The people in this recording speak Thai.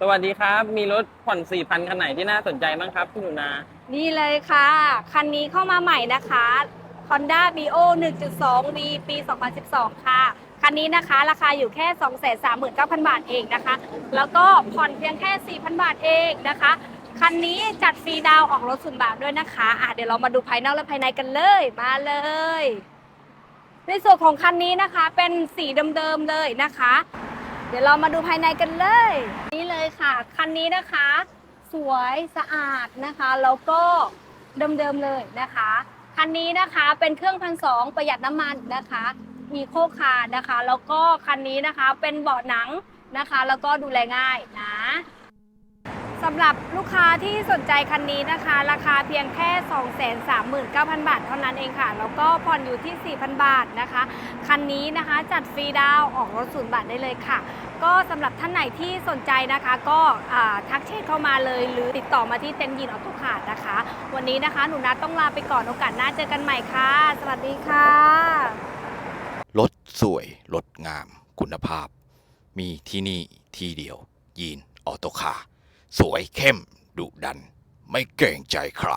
สวัสดีครับ มีรถผ่อน4 0 0 0คันไหนที่น่าสนใจบ้างครับคุณหนูนา นี่เลยค่ะ คันนี้เข้ามาใหม่นะคะ Honda Bio 1.2 V ปี 2012 ค่ะ คันนี้นะคะราคาอยู่แค่ 239,000 บาทเองนะคะ แล้วก็ผ่อนเพียงแค่ 4,000 บาทเองนะคะ คันนี้จัดฟรีดาวออกรถศูนย์บาทด้วยนะคะอะเดี๋ยวเรามาดูภายนอกและภายในกันเลย มาเลย ในส่วนของคันนี้นะคะเป็นสีเดิมๆเลยนะคะ เดี๋ยวเรามาดูภายในกันเลย นี่เลยค่ะ คันนี้นะคะ สวยสะอาดนะคะ แล้วก็เดิมๆเลยนะคะ คันนี้นะคะเป็นเครื่องพันสองประหยัดน้ำมันนะคะ มีโคคาร์นะคะ แล้วก็คันนี้นะคะเป็นเบาะหนังนะคะ แล้วก็ดูแลง่ายนะ สำหรับลูกค้าที่สนใจคันนี้นะคะ ราคาเพียงแค่ 239,000 บาท เท่านั้นเองค่ะ แล้วก็ผ่อนอยู่ที่ 4,000 บาทนะคะ คันนี้นะคะจัดฟรีดาวออกรถศูนย์บาทได้เลยค่ะ ก็สำหรับท่านไหนที่สนใจนะคะ ก็ทักเชทเข้ามาเลย หรือติดต่อมาที่เต็นยินออโต้คาร์ดนะคะ วันนี้นะคะหนูนัทต้องลาไปก่อนโอกาสหน้าเจอกันใหม่ค่ะ สวัสดีค่ะรถสวยรถงาม คุณภาพ มีที่นี่ที่เดียวยีนออโตคาร์ สวยเข้มดุดัน ไม่เกรงใจใคร